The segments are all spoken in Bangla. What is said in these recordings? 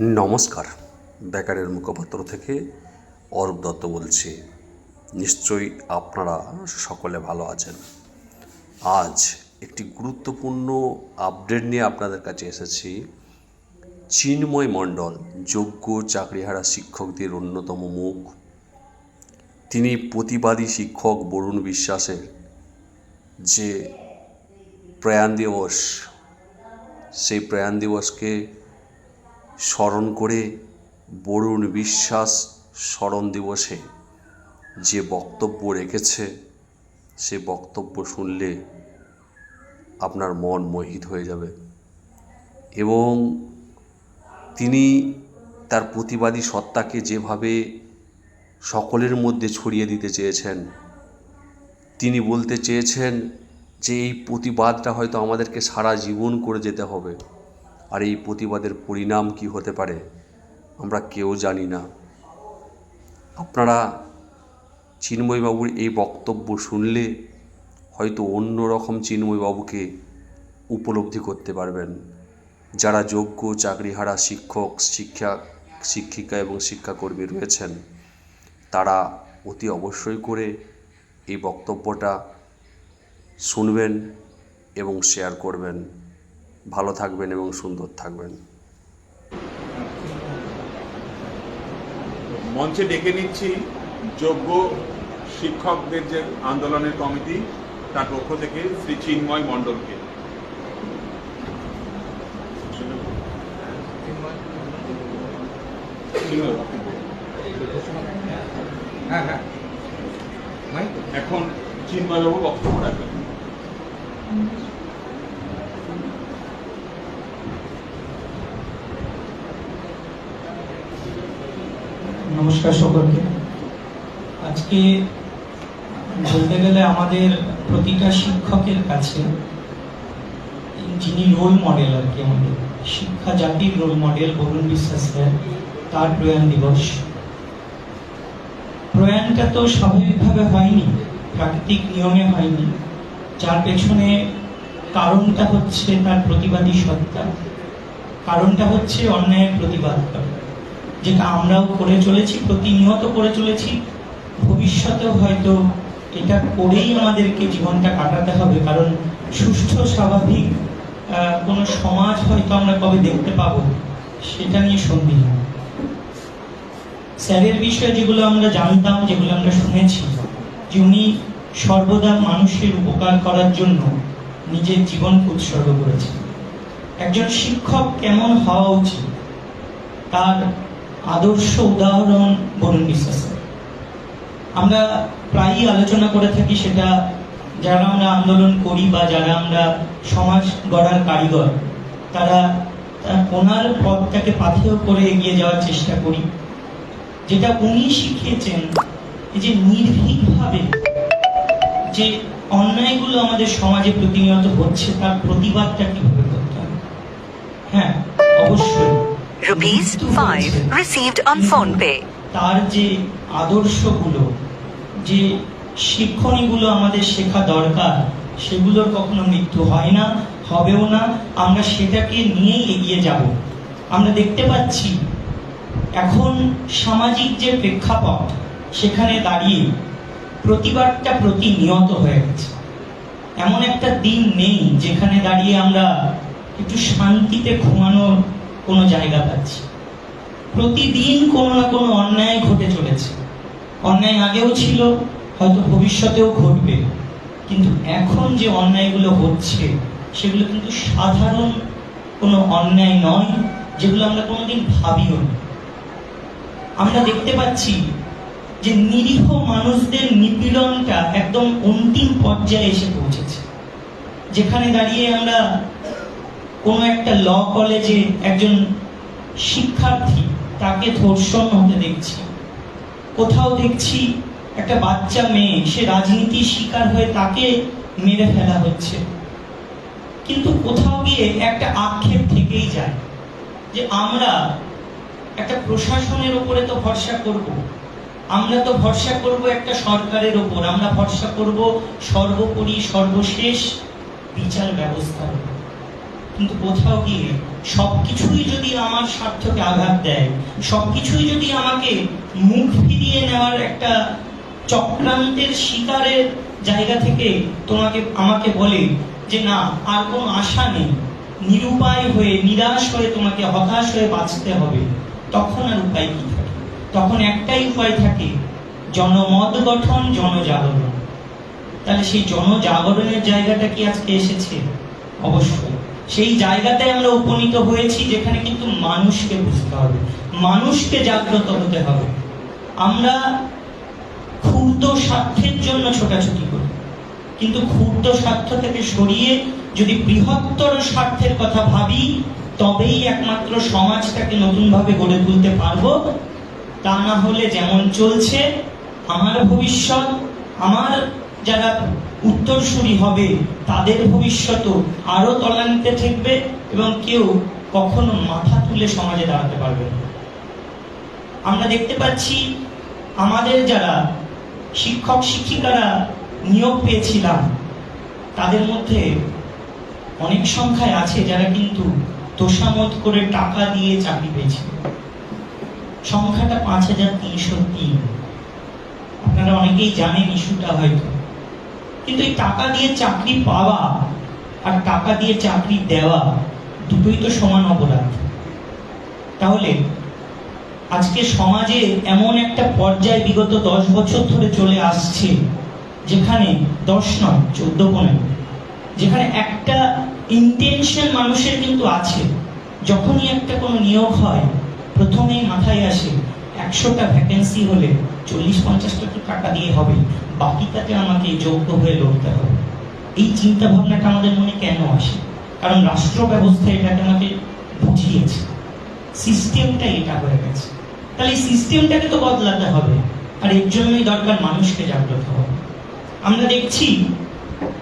নমস্কার। বেকারের মুখপাত্র থেকে অরূপ দত্ত বলছি। নিশ্চয়ই আপনারা সকলে ভালো আছেন। আজ একটি গুরুত্বপূর্ণ আপডেট নিয়ে আপনাদের কাছে এসেছি। চিন্ময় মণ্ডল, যোগ্য চাকরিহারা শিক্ষকদের অন্যতম মুখ। তিনি প্রতিবাদী শিক্ষক বরুণ বিশ্বাসের যে প্রয়াণ দিবস, সেই প্রয়াণ দিবসকে স্মরণ করে বরুণ বিশ্বাস স্মরণ দিবসে যে বক্তব্য রেখেছে, সে বক্তব্য শুনলে আপনার মন মোহিত হয়ে যাবে। এবং তিনি তার প্রতিবাদী সত্তাকে যেভাবে সকলের মধ্যে ছড়িয়ে দিতে চেয়েছেন, তিনি বলতে চেয়েছেন যে এই প্রতিবাদটা হয়তো আমাদেরকে সারা জীবন করে যেতে হবে। আর এই প্রতিবাদের পরিণাম কি হতে পারে, আমরা কেউ জানি না। আপনারা চিন্ময়বাবুর এই বক্তব্য শুনলে হয়তো অন্য রকম চিন্ময়বাবুকে উপলব্ধি করতে পারবেন। যারা যোগ্য চাকরিহারা শিক্ষক, শিক্ষা, শিক্ষিকা এবং শিক্ষাকর্মী রয়েছেন, তারা অতি অবশ্যই করে এই বক্তব্যটা শুনবেন এবং শেয়ার করবেন। ভালো থাকবেন এবং সুন্দর থাকবেন। মঞ্চে ডেকে নিচ্ছি যোগ্য শিক্ষকদের যে আন্দোলনের কমিটি তার পক্ষ থেকে শ্রী চিন্ময় মণ্ডলকে। চিন্ময়, হ্যাঁ হ্যাঁ এখন চিন্ময়বাবু বক্তব্য রাখবেন। নমস্কার সকলকে আজকে বলতে গেলে আমাদের প্রতিটা শিক্ষকের কাছে যিনি রোল মডেল আর কি আমাদের, শিক্ষা জাতির রোল মডেল বরুণ বিশ্বাস তার প্রয়াণ দিবস। প্রয়াণটা তো স্বাভাবিকভাবে হয়নি, প্রাকৃতিক নিয়মে হয়নি। যার পেছনে কারণটা হচ্ছে তার প্রতিবাদী সত্তা। কারণটা হচ্ছে অন্যায়ের প্রতিবাদ করা। যেটা আমরাও করে চলেছি, প্রতিনিয়ত করে চলেছি, ভবিষ্যতেও হয়তো এটা করেই আমাদেরকে জীবনটা কাটাতে হবে, কারণ সুষ্ঠু, স্বাভাবিক কোনো সমাজ হয়তো আমরা কবে দেখতে পাবো, সেটা নিয়ে সন্দেহ। স্যারের বিষয়ে যেগুলো আমরা জানতাম, যেগুলো আমরা শুনেছি, যে উনি সর্বদা মানুষের উপকার করার জন্য নিজের জীবনকে উৎসর্গ করেছেন। একজন শিক্ষক কেমন হওয়া উচিত? তার আদর্শ উদাহরণ বরুণ বিশ্বাসের আমরা প্রায়ই আলোচনা করে থাকি সেটা যারা আমরা আন্দোলন করি বা যারা আমরা সমাজ গড়ার কারিগর, তারা, তার ওনার পথটাকে পাথেয় করে এগিয়ে যাওয়ার চেষ্টা করি। যেটা উনি শিখিয়েছেন যে নির্ভীকভাবে যে অন্যায়গুলো আমাদের সমাজে প্রতিনিয়ত হচ্ছে, তার প্রতিবাদটা কীভাবে করতে হবে হ্যাঁ অবশ্যই। Rupees 5 received on phone pay. তার যে আদর্শগুলো, যে শিক্ষণীগুলো আমাদের শেখা দরকার, সেগুলোর কখনো মৃত্যু হয় না, হবেও না। আমরা সেটাকে নিয়েই এগিয়ে যাব। আমরা দেখতে পাচ্ছি, এখন সামাজিক যে প্রেক্ষাপট, সেখানে দাঁড়িয়ে প্রতিবাদটা প্রতিনিয়ত হয়ে গেছে। এমন একটা দিন নেই যেখানে দাঁড়িয়ে আমরা একটু শান্তিতে ঘুমানোর কোনো জায়গা পাচ্ছি। প্রতিদিন কোনো না কোনো অন্যায় ঘটে চলেছে। অন্যায় আগেও ছিল, হয়তো ভবিষ্যতেও ঘটবে। কিন্তু এখন যে অন্যায়গুলো হচ্ছে, সেগুলো কিন্তু সাধারণ কোনো অন্যায় নয়, যেগুলো আমরা কোনোদিন ভাবিও না। আমরা দেখতে পাচ্ছি যে নিরীহ মানুষদের নিপীড়নটা একদম অন্তিম পর্যায়ে এসে পৌঁছেছে। যেখানে দাঁড়িয়ে আমরা কোনো একটা ল কলেজে একজন শিক্ষার্থী তাকে ধর্ষণ হতে দেখছি। কোথাও দেখছি একটা বাচ্চা মেয়ে, সে রাজনীতির শিকার হয়ে তাকে মেরে ফেলা হচ্ছে। কিন্তু কোথাও গিয়ে একটা আক্ষেপ থেকেই যায় যে আমরা একটা প্রশাসনের উপরে তো ভরসা করব। আমরা তো ভরসা করব একটা সরকারের উপর। আমরা ভরসা করব সর্বোপরি সর্বশেষ বিচার ব্যবস্থার উপর। কিন্তু কোথাও গিয়ে সবকিছুই যদি আমার স্বার্থকে আঘাত দেয়, সবকিছুই যদি আমাকে মুখ ফিরিয়ে নেওয়ার একটা চক্রান্তের শিকারের জায়গা থেকে তোমাকে, আমাকে বলে যে না, আর কোনো আশা নেই। নিরুপায় হয়ে, নিরাশ হয়ে তোমাকে হতাশ হয়ে বাঁচতে হবে। তখন আর উপায় কি থাকে? তখন একটাই উপায় থাকে, জনমত গঠন, জনজাগরণ। তাহলে সেই জনজাগরণের জায়গাটা কি আজকে এসেছে? অবশ্যই। সেই জায়গাতে আমরা উপনীত হয়েছি যেখানে কিন্তু মানুষকে বুঝতে হবে, মানুষকে জাগ্রত হতে হবে। আমরা ক্ষুদ্র স্বার্থের জন্য ছোটাছুটি করি, কিন্তু ক্ষুদ্র স্বার্থ থেকে সরিয়ে যদি বৃহত্তর স্বার্থের কথা ভাবি, তবেই একমাত্র সমাজটাকে নতুনভাবে গড়ে তুলতে পারব। তা না হলে যেমন চলছে, আমার ভবিষ্যৎ, আমার যারা উত্তরসূরি হবে, তাদের ভবিষ্যৎও আরও তলানিতে থাকবে এবং কেউ কখনো মাথা তুলে সমাজে দাঁড়াতে পারবে না। আমরা দেখতে পাচ্ছি আমাদের যারা শিক্ষক শিক্ষিকারা নিয়োগ পেয়েছিলাম, তাদের মধ্যে অনেক সংখ্যায় আছে যারা কিন্তু তোষামত করে টাকা দিয়ে চাকরি পেয়েছিল সংখ্যাটা পাঁচ হাজার তিনশো তিন। আপনারা অনেকেই জানেন ইস্যুটা হয়তো। কিন্তু এই টাকা দিয়ে চাকরি পাওয়া আর টাকা দিয়ে চাকরি দেওয়া দুটোই তো সমান অপরাধ। তাহলে আজকে সমাজে এমন একটা পর্যায় বিগত দশ বছর ধরে চলে আসছে, যেখানে দশ নয়, চোদ্দ, পনেরো, যেখানে একটা ইন্টেনশন মানুষের কিন্তু আছে। যখনই একটা কোনো নিয়োগ হয়, প্রথমেই মাথায় আসে, একশোটা ভ্যাকেন্সি হলে চল্লিশ, পঞ্চাশটা টাকা দিয়ে হবে বাকিটাতে আমাকে যোগ্য হয়ে লড়তে হবে। এই চিন্তা ভাবনাটা আমাদের মনে কেন আসে? কারণ রাষ্ট্র ব্যবস্থা এটাকে আমাকে বুঝিয়েছে। সিস্টেমটা এটা হয়ে গেছে। তাহলে সিস্টেমটাকে তো বদলাতে হবে। আর এর জন্যই দরকার মানুষকে জাগ্রত হবে আমরা দেখছি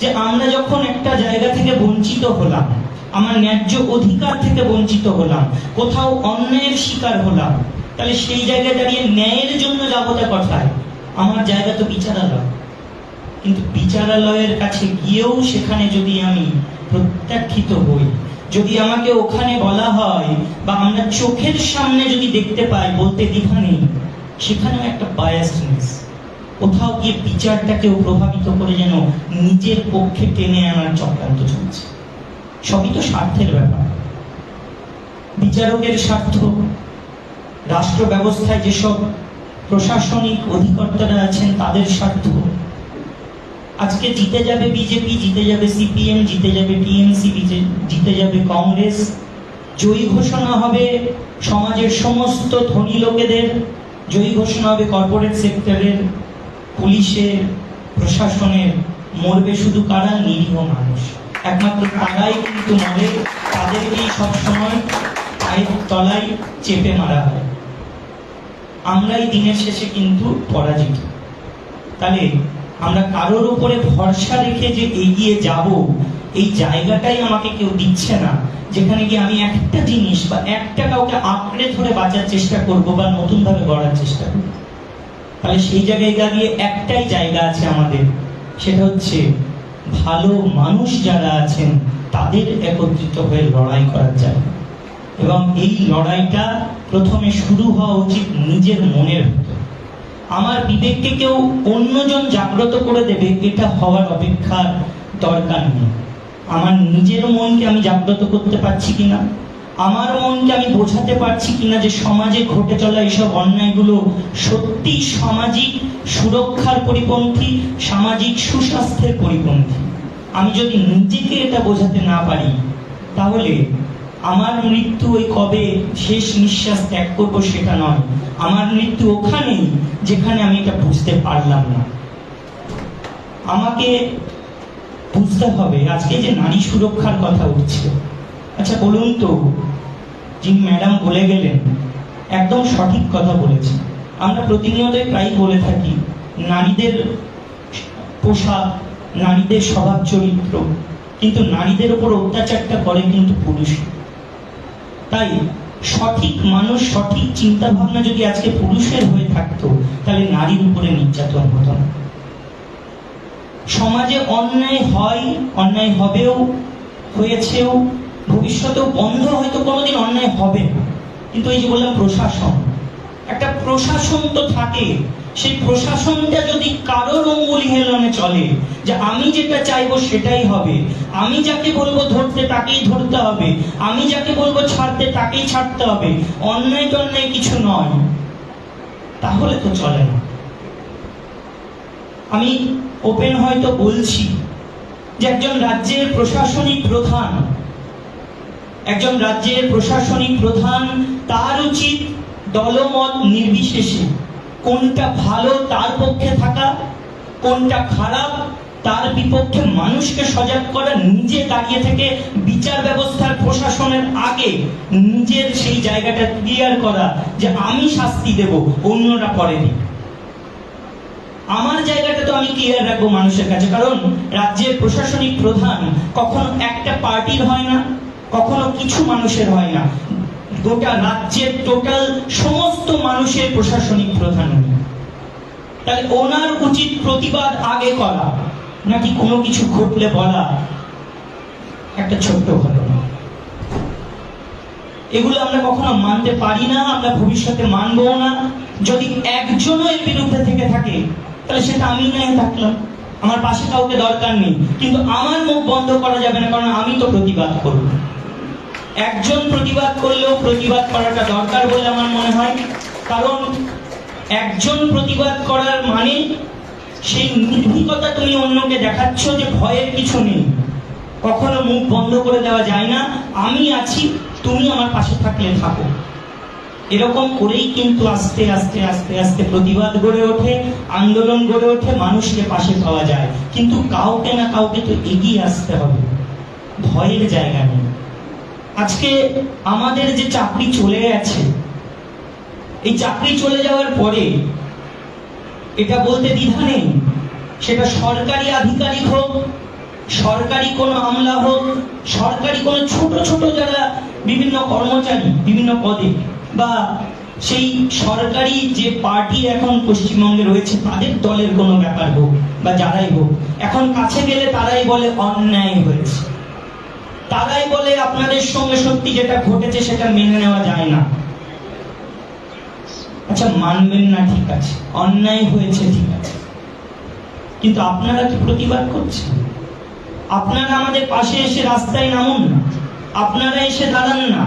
যে আমরা যখন একটা জায়গা থেকে বঞ্চিত হলাম, আমার ন্যায্য অধিকার থেকে বঞ্চিত হলাম, কোথাও অন্যায়ের শিকার হলাম, তাহলে সেই জায়গায় দাঁড়িয়ে ন্যায়ের জন্য যাবোটা কথায়? আমার জায়গা তো বিচারালয়। কিন্তু বিচারালয়ের কাছে গিয়েও সেখানে যদি আমি প্রত্যাখ্যিত হই, যদি আমাকে ওখানে বলা হয় বা আমরা চোখের সামনে যদি দেখতে পাই বলতে দ্বিধা নেই, সেখানেও একটা বায়াসনেস কোথাও গিয়ে বিচারটাকেও প্রভাবিত করে যেন নিজের পক্ষে টেনে আনার চক্রান্ত চলছে। সবই তো স্বার্থের ব্যাপার। বিচারকের স্বার্থ রাষ্ট্র ব্যবস্থায় যেসব প্রশাসনিক অধিকর্তারা আছেন তাদের স্বার্থ। আজকে জিতে যাবে বিজেপি, জিতে যাবে সিপিএম, জিতে যাবে টিএমসি জিতে যাবে কংগ্রেস। জয়ী ঘোষণা হবে সমাজের সমস্ত ধনী লোকেদের। জয়ী ঘোষণা হবে কর্পোরেট সেক্টরের, পুলিশের, প্রশাসনের। মরবে শুধু কারা? নিরীহ মানুষ। একমাত্র তারাই কিন্তু মরে। তাদেরকেই সবসময় তলায় চেপে মারা হয়। আমরাই দিনের শেষে কিন্তু পরাজিত। তাহলে আমরা কারোর উপরে ভরসা রেখে যে এগিয়ে যাব, এই জায়গাটাই আমাকে কেউ দিচ্ছে না, যেখানে গিয়ে আমি একটা জিনিস বা একটা কাউকে আঁকড়ে ধরে বাঁচার চেষ্টা করব বা নতুন ভাবে গড়ার চেষ্টা করব। তাহলে সেই জায়গায় দাঁড়িয়ে একটাই জায়গা আছে আমাদের, সেটা হচ্ছে ভালো মানুষ যারা আছেন, তাদের একত্রিত হয়ে লড়াই করার জায়গা। এবং এই লড়াইটা প্রথমে শুরু হওয়া উচিত নিজের মনের আমার বিবেককে কেউ অন্যজন জাগ্রত করে দেবে, এটা হওয়ার অপেক্ষার দরকার নেই। আমার নিজের মনকে আমি জাগ্রত করতে পারছি কিনা? আমার মনকে আমি বোঝাতে পারছি কিনা যে সমাজে ঘটে চলা এইসব অন্যায়গুলো সত্যি সামাজিক সুরক্ষার পরিপন্থী, সামাজিক সুস্বাস্থ্যের পরিপন্থী? আমি যদি নিজেকে এটা বোঝাতে না পারি, তাহলে আমার মৃত্যু ওই কবে শেষ নিঃশ্বাস ত্যাগ করব সেটা নয়। আমার মৃত্যু ওখানেই যেখানে আমি এটা বুঝতে পারলাম না। আমাকে বুঝতে হবে, আজকে যে নারী সুরক্ষার কথা উঠছে। আচ্ছা বলুন তো যিনি ম্যাডাম বলে গেলেন, একদম সঠিক কথা বলেছেন। আমরা প্রতিনিয়তই প্রায় বলে থাকি, নারীদের পোশাক, নারীদের স্বভাব চরিত্র, কিন্তু নারীদের উপর অত্যাচারটা করে কিন্তু পুরুষ। তাই সঠিক মানুষ, সঠিক চিন্তা ভাবনা যদি আজকে পুরুষের হয়ে থাকতো, তাহলে নারীর উপরে নির্যাতন হতো না। সমাজে অন্যায় হয়, অন্যায় হবেও, হয়েছেও, ভবিষ্যতেও বন্ধ হয়তো কোনোদিন অন্যায় হবে না। কিন্তু এই যে বললাম প্রশাসন, একটা প্রশাসন তো থাকে সেই প্রশাসনটা যদি কারোর অঙ্গুলি হেলনে চলে, যে আমি যেটা চাইব সেটাই হবে। আমি যাকে বলব ধরতে তাকেই ধরতে হবে। আমি যাকে বলব ছাড়তে তাকেই ছাড়তে হবে। অন্যায় টন্যায় কিছু নয়। তাহলে তো চলে না। আমি ওপেন হয়তো বলছি যে একজন রাজ্যের প্রশাসনিক প্রধান, একজন রাজ্যের প্রশাসনিক প্রধান তার উচিত দলমত নির্বিশেষে কোনটা ভালো তার পক্ষে থাকা, কোনটা খারাপ তার বিপক্ষে মানুষকে সজাগ করা, নিজে দাঁড়িয়ে থেকে বিচার ব্যবস্থার প্রশাসনের আগে নিজের সেই জায়গাটা ক্লিয়ার করা যে আমি শাস্তি দেব, অন্যরা করেনি। আমার জায়গাটা তো আমি ক্লিয়ার রাখব মানুষের কাছে, কারণ রাজ্যের প্রশাসনিক প্রধান কখনো একটা পার্টির হয় না, কখনো কিছু মানুষের হয় না। গোটা রাজ্যের টোটাল সমস্ত মানুষের প্রশাসনিক প্রধান উনি। তাহলে ওনার উচিত প্রতিবাদ আগে করা, নাকি কোনো কিছু ঘটলে বলা? একটা ছোট্ট ঘটনা। এগুলো আমরা কখনো মানতে পারি না, আমরা ভবিষ্যতে মানবো না। যদি একজনও এর বিরুদ্ধে থেকে থাকে, তাহলে সেটা আমি নাই থাকলাম। আমার পাশে কাউকে দরকার নেই। কিন্তু আমার মুখ বন্ধ করা যাবে না, কারণ আমি তো প্রতিবাদ করব। একজন প্রতিবাদ করলেও প্রতিবাদ করাটা দরকার বলে আমার মনে হয়। কারণ একজন প্রতিবাদ করার মানে সেই নির্ভীকতা তুমি অন্যকে দেখাচ্ছ যে ভয়ের কিছু নেই। কখনো মুখ বন্ধ করে দেওয়া যায় না। আমি আছি, তুমি আমার পাশে থাকলে থাকো। এরকম করেই কিন্তু আস্তে আস্তে আস্তে আস্তে প্রতিবাদ গড়ে ওঠে, আন্দোলন গড়ে ওঠে, মানুষকে পাশে পাওয়া যায়। কিন্তু কাউকে না কাউকে তো এগিয়ে আসতে হবে। ভয়ের জায়গা নেই। আজকে আমাদের যে চাকরি চলে গেছে, এই চাকরি চলে যাওয়ার পরে এটা বলতে দ্বিধা নেই, সেটা সরকারি আধিকারিক হোক, সরকারি কোনো আমলা হোক, সরকারি কোনো ছোট ছোট যারা বিভিন্ন কর্মচারী বিভিন্ন পদে বা সেই সরকারি যে পার্টি এখন পশ্চিমবঙ্গে রয়েছে, তাদের দলের কোনো ব্যাপার হোক বা যারাই হোক, এখন কাছে গেলে তারাই বলে অন্যায় হয়েছে। তারাই বলে আপনাদের সঙ্গে সত্যি যেটা ঘটেছে সেটা মেনে নেওয়া যায় না। আচ্ছা মানবেন না, ঠিক আছে। অন্যায় হয়েছে, ঠিক আছে। কিন্তু আপনারা কি প্রতিবাদ করছেন? আপনারা আমাদের পাশে এসে রাস্তায় নামুন না। আপনারা এসে দাঁড়ান না।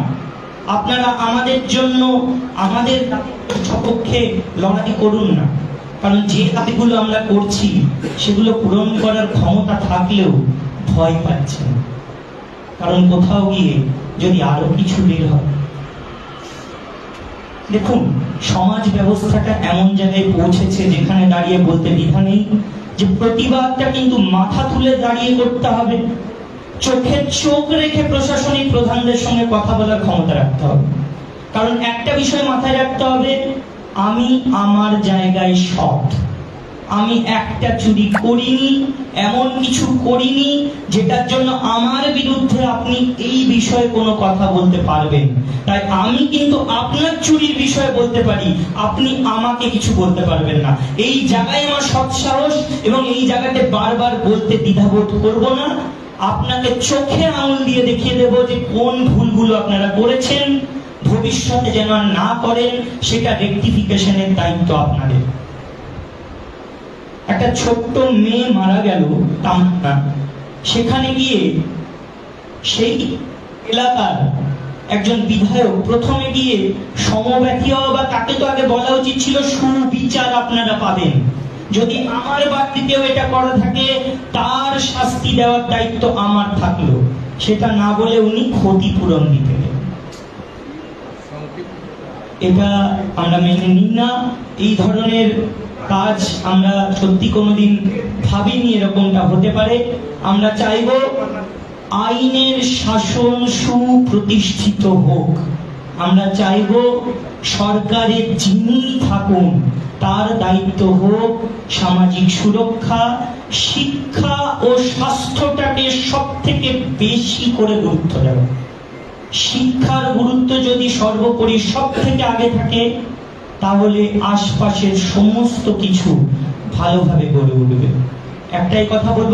আপনারা আমাদের জন্য, আমাদের সপক্ষে লড়াই করুন না। কারণ যে কাজগুলো আমরা করছি, সেগুলো পূরণ করার ক্ষমতা থাকলেও ভয় পাচ্ছেন। কারণ কোথাও গিয়ে যদি আরও কিছু বের হয়। দেখুন, সমাজ ব্যবস্থাটা এমন জায়গায় পৌঁছেছে যেখানে দাঁড়িয়ে বলতে দ্বিধা নেই যে প্রতিবাদটা কিন্তু মাথা তুলে দাঁড়িয়ে করতে হবে। চোখে চোখ রেখে প্রশাসনিক প্রধানদের সঙ্গে কথা বলার ক্ষমতা রাখতে হবে। কারণ একটা বিষয় মাথায় রাখতে হবে, আমি আমার জায়গায় সৎ। আমি একটা চুরি করিনি, এমন কিছু করিনি, যেটার জন্য আমার বিরুদ্ধে আপনি এই বিষয়ে কোনো কথা বলতে পারবেন। তাই আমি কিন্তু আপনার চুরির বিষয়ে বলতে পারি, আপনি আমাকে কিছু বলতে পারবেন না। এই জায়গায় আমার সৎ সাহস এবং এই জায়গাতে বারবার বলতে দ্বিধাবোধ করব না। আপনাকে চোখে আঙুল দিয়ে দেখিয়ে দেব যে কোন ভুলগুলো আপনারা করেছেন। ভবিষ্যতে যেন না করেন, সেটা রেকটিফিকেশনের দায়িত্ব আপনাদের। একটা ছোট্ট মেয়ে মারা গেল তামান্না সেখানে গিয়ে সেই এলাকার একজন বিধায়ক প্রথমে গিয়ে সমব্যথী বা তাকে তো আগে বলা উচিত ছিল, সুবিচার আপনারা পাবেন। যদি আমার বাড়িতেও এটা করা থাকে, তার শাস্তি দেওয়ার দায়িত্ব আমার থাকল। সেটা না বলে উনি ক্ষতিপূরণ দিতে এটা আমরা মেনে নিই না। এই ধরনের কাজ আমরা সত্যি কোনোদিন ভাবিনি এরকমটা হতে পারে। আমরা চাইব আইনের শাসন সুপ্রতিষ্ঠিত হোক। আমরা চাইব সরকারের যিনি থাকুন, তার দায়িত্ব হোক সামাজিক সুরক্ষা, শিক্ষা ও স্বাস্থ্যটাকে সব থেকে বেশি করে গুরুত্ব দেওয়া। শিক্ষার গুরুত্ব যদি সর্বোপরি সব থেকে আগে থাকে তাহলে আশপাশের সমস্ত কিছু ভালোভাবে গড়ে উঠবে। একটাই কথা বলব